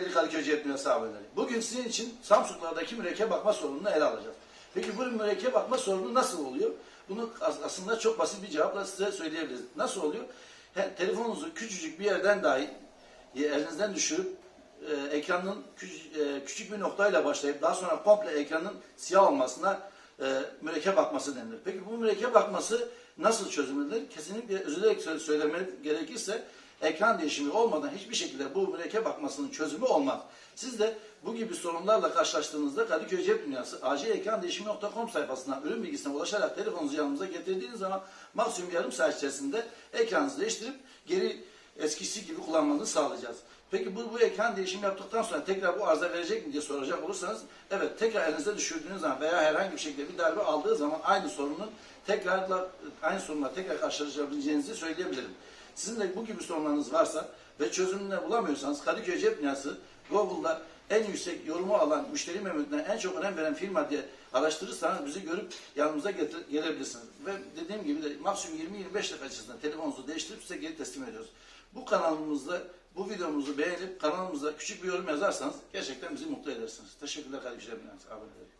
Kadıköy Cep Dünyası aboneleri. Bugün sizin için Samsung'lardaki mürekkep bakma sorununu ele alacağız. Peki bu mürekkep bakma sorunu nasıl oluyor? Bunu as- aslında çok basit bir cevapla size söyleyebiliriz. Nasıl oluyor? He, telefonunuzu küçücük bir yerden dahi elinizden düşürüp e, ekranın küç- e, küçük bir noktayla başlayıp daha sonra komple ekranın siyah olmasına e, mürekkep bakması denilir. Peki bu mürekkep bakması nasıl çözümlenir? Kesinlikle üzülerek sö- söylemek gerekirse ekran değişimi olmadan hiçbir şekilde bu mürekkep bakmasının çözümü olmaz. Siz de bu gibi sorunlarla karşılaştığınızda Kadıköy Cep Dünyası acilekrandeşimi.com sayfasından ürün bilgisine ulaşarak telefonunuzu yanınıza getirdiğiniz zaman maksimum yarım saat içerisinde ekranınızı değiştirip geri eskisi gibi kullanmanızı sağlayacağız. Peki bu, bu ekran değişimi yaptıktan sonra tekrar bu arıza verecek mi diye soracak olursanız evet tekrar elinize düşürdüğünüz zaman veya herhangi bir şekilde bir darbe aldığı zaman aynı sorunun tekrarla aynı sorunla tekrar karşılaşabileceğinizi söyleyebilirim. Sizin de bu gibi sorunlarınız varsa ve çözümünü bulamıyorsanız Kadıköy Cep Dünyası Google'da en yüksek yorumu alan müşteri memnuniyetine en çok önem veren firma diye araştırırsanız bizi görüp yanımıza getir, gelebilirsiniz. Ve dediğim gibi de maksimum 20-25 dakika içerisinde telefonunuzu değiştirip size geri teslim ediyoruz. Bu kanalımızda bu videomuzu beğenip kanalımıza küçük bir yorum yazarsanız gerçekten bizi mutlu edersiniz. Teşekkürler Cep Dünyası aboneleri.